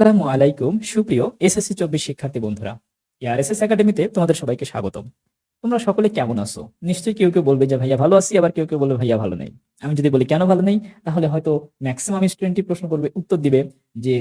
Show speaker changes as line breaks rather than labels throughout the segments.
আসসালামু আলাইকুম, সুপ্রিয় এসএসসি চব্বিশ শিক্ষার্থী বন্ধুরা। এআরএসএস একাডেমিতে তোমাদের সবাইকে স্বাগতম। তোমরা সকলে কেমন আছো? নিশ্চয়ই কেউ কেউ বলবে যে, ভাইয়া ভালো আছি আবার কেউ কেউ বলবে, ভাইয়া ভালো নেই আমি যদি বলি, কেন ভালো নেই? তাহলে হয়তো ম্যাক্সিমাম স্টুডেন্টই প্রশ্ন করবে, উত্তর দিবে যে,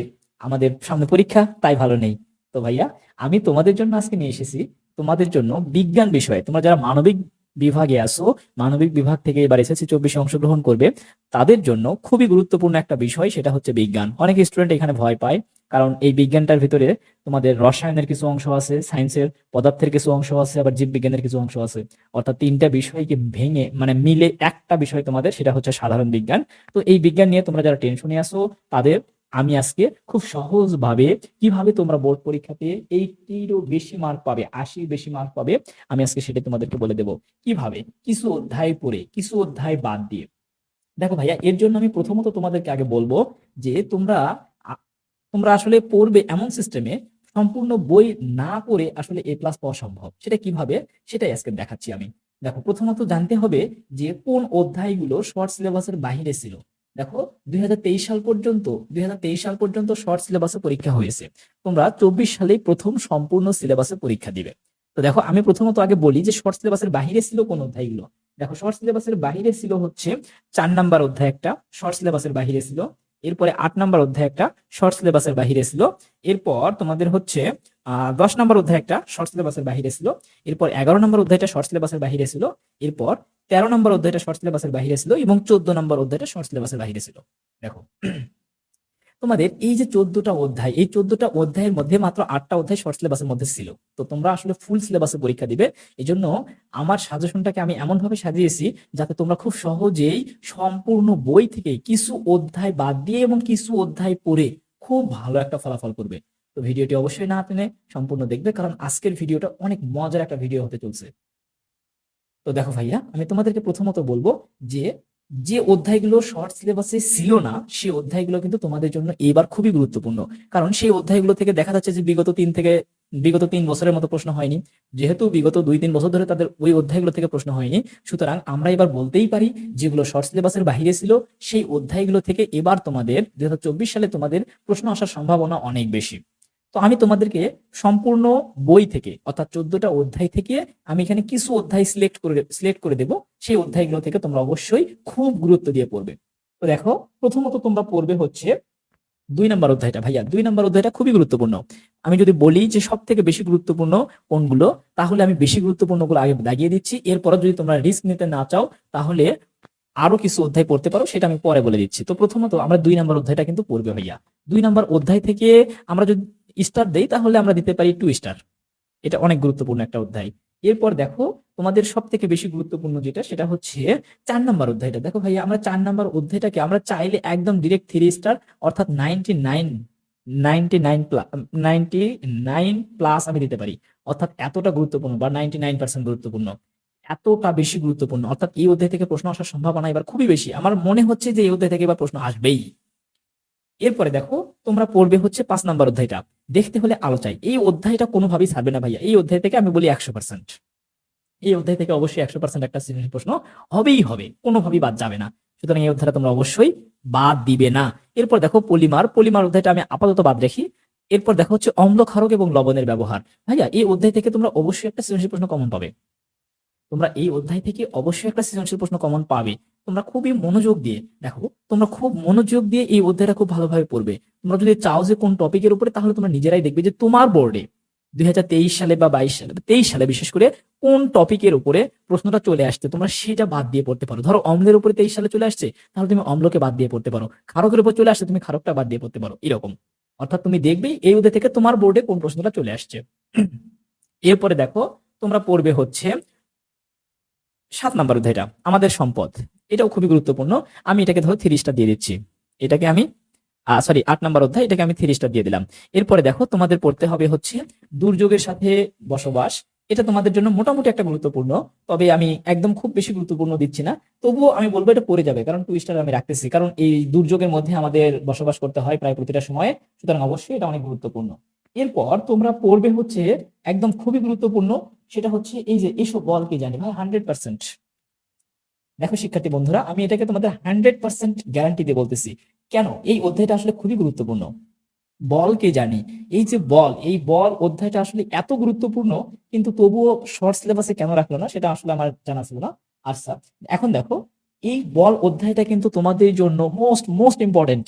আমাদের সামনে পরীক্ষা, তাই ভালো নেই। তো ভাইয়া, আমি তোমাদের জন্য আজকে নিয়ে এসেছি তোমাদের জন্য বিজ্ঞান বিষয়ে। তোমরা যারা মানবিক বিভাগে আসো মানবিক বিভাগ থেকে এবার এসএসসি চব্বিশে অংশগ্রহণ করবে, তাদের জন্য খুবই গুরুত্বপূর্ণ একটা বিষয়, সেটা হচ্ছে বিজ্ঞান। অনেক স্টুডেন্ট এখানে ভয় পায়, কারণ এই বিজ্ঞানটার ভিতরে তোমাদের রসায়নের কিছু অংশ আছে সায়েন্সের পদার্থের কিছু অংশ আছে, আবার জীববিজ্ঞানের কিছু অংশ আছে। অর্থাৎ তিনটা বিষয়কে ভেঙে মানে মিলে একটা বিষয় তোমাদের, সেটা হচ্ছে সাধারণ বিজ্ঞান। তো এই বিজ্ঞান নিয়ে তোমরা যারা টেনশনে আসো তাদের আমি আজকে খুব সহজ ভাবে কীভাবে তোমরা বোর্ড পরীক্ষাতে এইটিরও বেশি মার্ক পাবে, আশির বেশি মার্ক পাবে, আমি আজকে সেটা তোমাদেরকে বলে দেবো। কীভাবে? কিছু অধ্যায় পড়ে, কিছু অধ্যায় বাদ দিয়ে। দেখো ভাইয়া, এর জন্য আমি প্রথমত তোমাদেরকে আগে বলব যে তোমরা তোমরা আসলে পড়বে এমন সিস্টেমে সম্পূর্ণ বই না পড়ে আসলে এ প্লাস পাওয়া সম্ভব। সেটা কীভাবে? সেটাই আজকে দেখাচ্ছি আমি। দেখো, প্রথমত জানতে হবে যে কোন অধ্যায়গুলো শর্ট সিলেবাসের বাইরে ছিল। দেখো, দুই হাজার তেইশ সাল পর্যন্ত, দুই হাজার তেইশ সাল পর্যন্ত শর্ট সিলেবাসে পরীক্ষা হয়েছে। তোমরা চব্বিশ সালে প্রথম সম্পূর্ণ সিলেবাসে পরীক্ষা দিবে। তো দেখো, আমি প্রথমত আগে বলি যে শর্ট সিলেবাসের বাইরে ছিল কোন অধ্যায়গুলো। দেখো শর্ট সিলেবাসের বাহিরে ছিল হচ্ছে চার নাম্বার অধ্যায় একটা শর্ট সিলেবাসের বাহিরে ছিল। এরপরে আট নাম্বার অধ্যায় একটা শর্ট সিলেবাসের বাহিরে ছিল। এরপর তোমাদের হচ্ছে দশ নাম্বার অধ্যায় একটা শর্ট সিলেবাসের বাহিরে ছিল। এরপর এগারো নম্বর অধ্যায়টা শর্ট সিলেবাসের বাহিরে ছিল। এরপর তেরো নম্বর অধ্যায়টা শর্ট সিলেবাসের বাহিরে ছিল এবং চোদ্দ নম্বর অধ্যায়টা শর্ট সিলেবাসের বাহিরে ছিল। দেখো, তোমাদের এই যে চোদ্দটা অধ্যায়, এই চোদ্দটা অধ্যায়ের মধ্যে মাত্র আটটা অধ্যায় শর্ট সিলেবাসের মধ্যে ছিল। তো তোমরা আসলে ফুল সিলেবাসে পরীক্ষা দিবে। এই জন্য আমার সাজেশনটাকে আমি এমন ভাবে সাজিয়েছি যাতে তোমরা খুব সহজেই সম্পূর্ণ বই থেকে কিছু অধ্যায় বাদ দিয়ে এবং কিছু অধ্যায় পড়ে খুব ভালো একটা ফলাফল করবে। তো ভিডিওটি অবশ্যই না টেনে সম্পূর্ণ দেখবে, কারণ আজকের ভিডিওটা অনেক মজার একটা ভিডিও হতে চলছে। তো দেখো ভাইয়া, আমি তোমাদেরকে প্রথমত বলব যে যে অধ্যায়গুলো শর্ট সিলেবাসে ছিল না, সেই অধ্যায়গুলো কিন্তু তোমাদের জন্য এবার খুবই গুরুত্বপূর্ণ। কারণ সেই অধ্যায়গুলো থেকে দেখা যাচ্ছে যে বিগত তিন থেকে, বিগত তিন বছরের মতো প্রশ্ন হয়নি। যেহেতু বিগত দুই তিন বছর ধরে তাদের ওই অধ্যায়গুলো থেকে প্রশ্ন হয়নি, সুতরাং আমরা এবার বলতেই পারি, যেগুলো শর্ট সিলেবাসের বাইরে ছিল, সেই অধ্যায়গুলো থেকে এবার তোমাদের দুই হাজার চব্বিশ সালে তোমাদের প্রশ্ন আসার সম্ভাবনা অনেক বেশি। তো আমি তোমাদেরকে সম্পূর্ণ বই থেকে, অর্থাৎ চোদ্দটা অধ্যায় থেকে আমি এখানে কিছু অধ্যায় সিলেক্ট করে সিলেক্ট করে দেব। সেই অধ্যায়গুলো থেকে তোমরা অবশ্যই খুব গুরুত্ব দিয়ে পড়বে। তো দেখো, প্রথমত তোমরা পড়বে হচ্ছে দুই নম্বর অধ্যায়টা ভাইয়া। দুই নম্বর অধ্যায়টা খুবই গুরুত্বপূর্ণ। আমি যদি বলি যে সব থেকে বেশি গুরুত্বপূর্ণ কোনগুলো, তাহলে আমি বেশি গুরুত্বপূর্ণগুলো আগে দাগিয়ে দিচ্ছি। এরপর যদি তোমরা রিস্ক নিতে না চাও, তাহলে আরও কিছু অধ্যায় পড়তে পারো, সেটা আমি পরে বলে দিচ্ছি। তো প্রথমত আমরা দুই নম্বর অধ্যায়টা কিন্তু পড়বে ভাইয়া। দুই নম্বর অধ্যায় থেকে আমরা যদি স্টার দেই, তাহলে আমরা দিতে পারি টু স্টার এটা অনেক গুরুত্বপূর্ণ একটা অধ্যায়। এরপর দেখো, তোমাদের সব থেকে বেশি গুরুত্বপূর্ণ যেটা, সেটা হচ্ছে চার নাম্বার অধ্যায়টা। দেখো ভাইয়া, আমরা চার নাম্বার অধ্যায়টাকে আমরা চাইলে একদম ডিরেক্ট থ্রি স্টার অর্থাৎ ninety nine ninety nine plus ninety nine plus আমি দিতে পারি। অর্থাৎ এতটা গুরুত্বপূর্ণ বা নাইনটি নাইন পার্সেন্ট গুরুত্বপূর্ণ। এতটা বেশি গুরুত্বপূর্ণ। অর্থাৎ এই অধ্যায় থেকে প্রশ্ন আসার সম্ভাবনা এবার খুবই বেশি। আমার মনে হচ্ছে যে এই অধ্যায় থেকে এবার প্রশ্ন আসবেই। এরপরে দেখো তোমরা পড়বে হচ্ছে পাঁচ নাম্বার অধ্যায়টা। দেখতে হলে আলো চাই। এই অধ্যায়টা কোনোভাবেই ছাড়বে না ভাইয়া। এই অধ্যায় থেকে আমি বলি একশো পার্সেন্ট এই অধ্যায় থেকে অবশ্যই একশো পার্সেন্ট একটা সৃজনশীল প্রশ্ন হবেই হবে। কোনোভাবেই বাদ যাবে না। সুতরাং এই অধ্যায়টা তোমরা অবশ্যই বাদ দিবে না। এরপর দেখো পলিমার। পলিমার অধ্যায়টা আমি আপাতত বাদ রাখি। এরপর দেখো হচ্ছে অম্ল ক্ষারক এবং লবণের ব্যবহার। ভাইয়া, এই অধ্যায় থেকে তোমরা অবশ্যই একটা সৃজনশীল প্রশ্ন কমন পাবে। তোমরা এই অধ্যায় থেকে অবশ্যই একটা সৃজনশীল প্রশ্ন কমন পাবে। তোমরা খুবই মনোযোগ দিয়ে দেখো, তোমরা খুব মনোযোগ দিয়ে এই অধ্যায়টা খুব ভালোভাবে পড়বে। তোমরা যদি চাও যে কোন টপিকের উপরে, তাহলে তোমরা নিজেরাই দেখবে যে তোমার বোর্ডে দুই হাজার তেইশ সালে বা বাইশ সালে, তেইশ সালে বিশেষ করে কোন টপিকের উপরে প্রশ্নটা চলে আসছে, তোমরা সেটা বাদ দিয়ে পড়তে পারো। ধরো অম্লের উপরে তেইশ সালে চলে আসছে, তাহলে তুমি অম্লকে বাদ দিয়ে পড়তে পারো। খারকের উপর চলে আসছে, তুমি খারকটা বাদ দিয়ে পড়তে পারো। এরকম। অর্থাৎ তুমি দেখবে এই অধ্যায় থেকে তোমার বোর্ডে কোন প্রশ্নটা চলে আসছে। এরপরে দেখো, তোমরা পড়বে হচ্ছে সাত নাম্বার অধ্যায়টা, আমাদের সম্পদ। এটাও খুবই গুরুত্বপূর্ণ। আমি এটাকে ধরো থ্রি দিয়ে দিচ্ছি। এটাকে আমি সরি আট নাম্বার অধ্যায়, এটাকে আমি থ্রি দিয়ে দিলাম। এরপরে দেখো, তোমাদের পড়তে হবে হচ্ছে দুর্যোগের সাথে বসবাস। এটা তোমাদের জন্য মোটামুটি একটা গুরুত্বপূর্ণ, তবে আমি একদম খুব বেশি গুরুত্বপূর্ণ দিচ্ছি না। তবুও আমি বলব এটা পড়ে যাবে, কারণ টু স্টার আমি রাখতেছি। কারণ এই দুর্যোগের মধ্যে আমাদের বসবাস করতে হয় প্রায় প্রতিটা সময়ে, সুতরাং অবশ্যই এটা অনেক গুরুত্বপূর্ণ। এরপর তোমরা পড়বে হচ্ছে একদম খুবই গুরুত্বপূর্ণ, সেটা হচ্ছে এই যে এসব বল কি জানি, ভাই হান্ড্রেড পার্সেন্ট দেখো শিক্ষার্থী বন্ধুরা, আমি এটাকে তোমাদের হান্ড্রেড পার্সেন্ট গ্যারান্টি দিয়ে বলতেছি। কেন? এই অধ্যায়টা আসলে খুবই গুরুত্বপূর্ণ। বলকে জানি? এই যে বল, এই বল অধ্যায়টা আসলে এত গুরুত্বপূর্ণ, কিন্তু তবুও শর্ট সিলেবাসে কেন রাখল না, সেটা আসলে আমার জানা ছিল না। আচ্ছা এখন দেখো, এই বল অধ্যায়টা কিন্তু তোমাদের জন্য মোস্ট মোস্ট ইম্পর্টেন্ট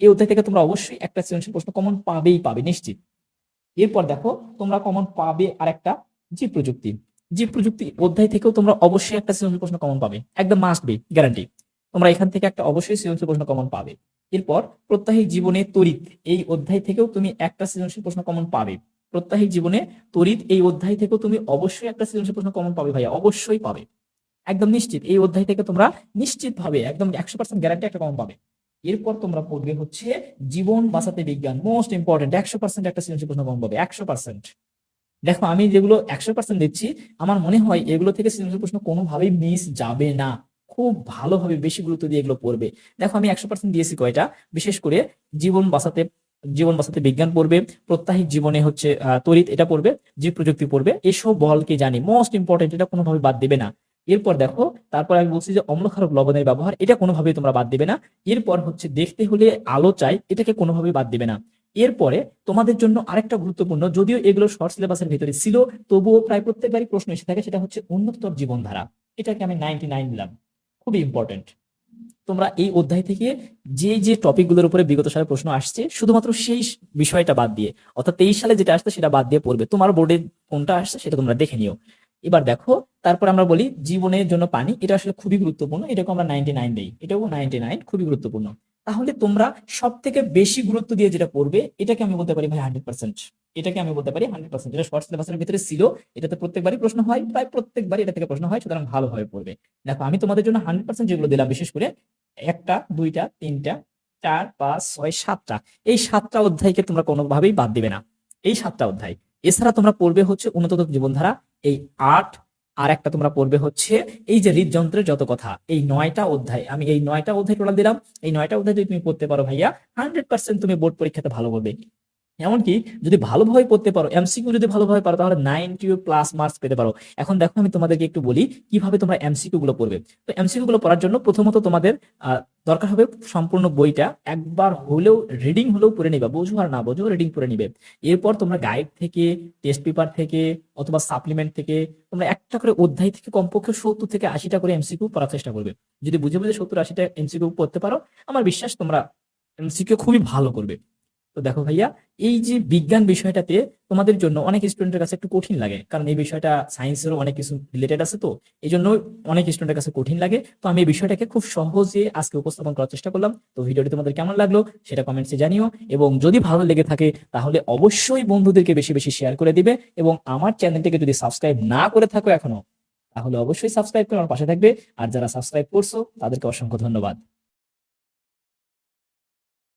এই অধ্যায় থেকে তোমরা অবশ্যই একটা সৃজনশীল প্রশ্ন কমন পাবেই পাবে, নিশ্চিত। এরপর দেখো, তোমরা কমন পাবে আরেকটা জীব প্রযুক্তি। জীব প্রযুক্তি অধ্যায় থেকেও তোমরা অবশ্যই একটা সৃজনশীল প্রশ্ন কমন পাবে। একদম মাস্ট বি গ্যারান্টি তোমরা এখান থেকে একটা অবশ্যই সৃজনশীল প্রশ্ন কমন পাবে। এরপর প্রত্যাহিক জীবনে তড়িৎ, এই অধ্যায় থেকেও তুমি একটা সৃজনশীল প্রশ্ন কমন পাবে। প্রত্যাহিক জীবনে তড়িৎ, এই অধ্যায় থেকেও তুমি অবশ্যই একটা সৃজনশীল প্রশ্ন কমন পাবে ভাইয়া, অবশ্যই পাবে। একদম নিশ্চিত, এই অধ্যায় থেকে তোমরা নিশ্চিত ভাবে একদম একশো পার্সেন্ট গ্যারান্টি একটা কমন পাবে। এরপর তোমরা পড়বে হচ্ছে, জীবন বাঁচাতে বিজ্ঞান মোস্ট ইম্পর্টেন্ট একশো পার্সেন্ট একটা সৃজনশীল প্রশ্ন কমন পাবে, একশো পার্সেন্ট দেখো, আমি যেগুলো একশো পার্সেন্ট দিচ্ছি, আমার মনে হয় এগুলো থেকে সৃজনশীল প্রশ্ন কোনোভাবেই মিস যাবে না। খুব ভালোভাবে বেশি গুরুত্ব দিয়ে এগুলো পড়বে। দেখো, আমি একশো পার্সেন্ট দিয়েছি কয়টা? বিশেষ করে জীবন বাঁচাতে জীবন বাঁচাতে বিজ্ঞান পড়বে প্রত্যাহিক জীবনে হচ্ছে তড়িৎ এটা পড়বে, জীব প্রযুক্তি পড়বে, এসব বলকে জানি? মোস্ট ইম্পর্টেন্ট এটা কোনোভাবে বাদ দেবে না। এরপর দেখো, তারপর আমি বলছি যে অম্লক্ষারক লবণের ব্যবহার, এটা কোনোভাবেই তোমরা বাদ দেবে না। এরপর হচ্ছে দেখতে হলে আলো চাই, এটাকে কোনোভাবেই বাদ দেবে না। এরপরে তোমাদের জন্য আরেকটা গুরুত্বপূর্ণ, যদিও এগুলো শর্ট সিলেবাসের ভিতরে ছিল, তবুও প্রায় প্রত্যেকবারই প্রশ্ন এসে থাকে, সেটা হচ্ছে উন্নততর জীবনধারা। এটাকে আমি নাইনটি নাইন দিলাম খুবই ইম্পর্টেন্ট তোমরা এই অধ্যায় থেকে যে যে টপিকগুলোর উপরে বিগত সালে প্রশ্ন আসছে, শুধুমাত্র সেই বিষয়টা বাদ দিয়ে, অর্থাৎ তেইশ সালে যেটা আসছে সেটা বাদ দিয়ে পড়বে। তোমার বোর্ডে কোনটা আসছে সেটা তোমরা দেখে নিও। এবার দেখো, তারপর আমরা বলি জীবনের জন্য পানি, এটা আসলে খুবই গুরুত্বপূর্ণ এটাকে আমরা নাইনটি নাইন দিই। এটাও নাইনটি নাইন খুবই গুরুত্বপূর্ণ। তাহলে তোমরা সব থেকে বেশি গুরুত্ব দিয়ে যেটা পড়বে এটাকে আমি বলতে পারি ভাই হান্ড্রেড পার্সেন্ট এটাকে আমি বলতে পারি হান্ড্রেড পার্সেন্ট এটা শর্ট সিলেবাসের ভিতরে ছিল, এটাতে প্রত্যেকবারই প্রশ্ন হয়, প্রায় প্রত্যেকবারই এটা থেকে প্রশ্ন হয়, সুতরাং ভালোভাবে পড়বে। দেখো, আমি তোমাদের জন্য হান্ড্রেড পার্সেন্ট যেগুলো দিলাম, বিশেষ করে একটা, দুইটা, তিনটা, চার, পাঁচ, ছয়, সাতটা, এই সাতটা অধ্যায়কে তোমরা কোনোভাবেই বাদ দিবে না। এই সাতটা অধ্যায়। এছাড়া তোমরা পড়বে হচ্ছে উন্নততর জীবনধারা, এই আট আর একটা তোমরা পড়বে হচ্ছে, এই যে হৃদযন্ত্রের যত কথা, এই নয়টা অধ্যায়, আমি এই নয়টা অধ্যায় টোটাল দিলাম, এই নয়টা অধ্যায় যদি তুমি পড়তে পারো ভাইয়া হান্ড্রেড পার্সেন্ট তুমি বোর্ড পরীক্ষাতে ভালো করবে। এমনকি যদি ভালোভাবে পড়তে পারো এমসিকিউ যদি ভালোভাবে পারো, তাহলে নাইনটি প্লাস মার্কস পেতে পারো। এখন দেখো আমি তোমাদেরকে একটু বলি, কীভাবে তোমরা এমসিকিউ গুলো পড়বে। তো এমসিকিউ গুলো পড়ার জন্য প্রথমত তোমাদের দরকার হবে সম্পূর্ণ বইটা একবার হলেও রিডিং হলেও পড়ে নিবা। বোঝো আর না বোঝো রিডিং পড়ে নিবে। এরপর তোমরা গাইড থেকে টেস্ট পেপার থেকে, অথবা সাপ্লিমেন্ট থেকে, তোমরা একটা করে অধ্যায় থেকে কমপক্ষে সত্তর থেকে আশিটা করে এমসিকিউ পড়ার চেষ্টা করবে। যদি বুঝে বুঝে সত্তর আশিটা এমসিকিউ পড়তে পারো, আমার বিশ্বাস তোমরা এমসিকিউ খুবই ভালো করবে। তো দেখো ভাইয়া, এই যে বিজ্ঞান বিষয়টাতে তোমাদের জন্য অনেক স্টুডেন্টের কাছে একটু কঠিন লাগে। কারণ এই বিষয়টা সায়েন্সেরও অনেক কিছু রিলেটেড আছে তো, এই জন্য অনেক স্টুডেন্টের কাছে কঠিন লাগে। তো আমি এই বিষয়টাকে খুব সহজে আজকে উপস্থাপন করার চেষ্টা করলাম। তো ভিডিওটি তোমাদের কেমন লাগল সেটা কমেন্টসে জানিও। এবং যদি ভালো লেগে থাকে, তাহলে অবশ্যই বন্ধুদেরকে বেশি বেশি শেয়ার করে দিবে। এবং আমার চ্যানেলটিকে যদি সাবস্ক্রাইব না করে থাকো এখনও, তাহলে অবশ্যই সাবস্ক্রাইব করে আমার পাশে থাকবে। আর যারা সাবস্ক্রাইব করছ, তাদেরকে অসংখ্য ধন্যবাদ।